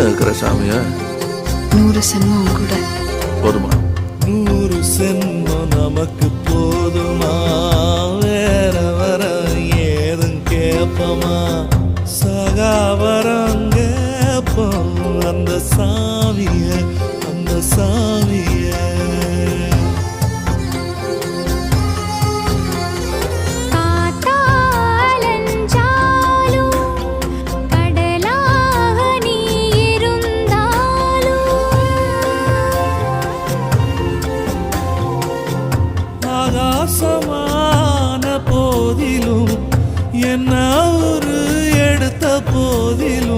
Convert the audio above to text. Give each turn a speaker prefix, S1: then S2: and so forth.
S1: கூட இருக்கிற சாமியா?
S2: நூறு சென்மம் கூட.
S1: போதுமா?
S3: நூறு சென்மம் நமக்கு போதுமா? வேற வர ஏதும் கேப்பமா சகாவரங்க அந்த சாமிய அந்த சாமிய பாசமான போதிலும் என்ன ஒரு எடுத்த போதிலும்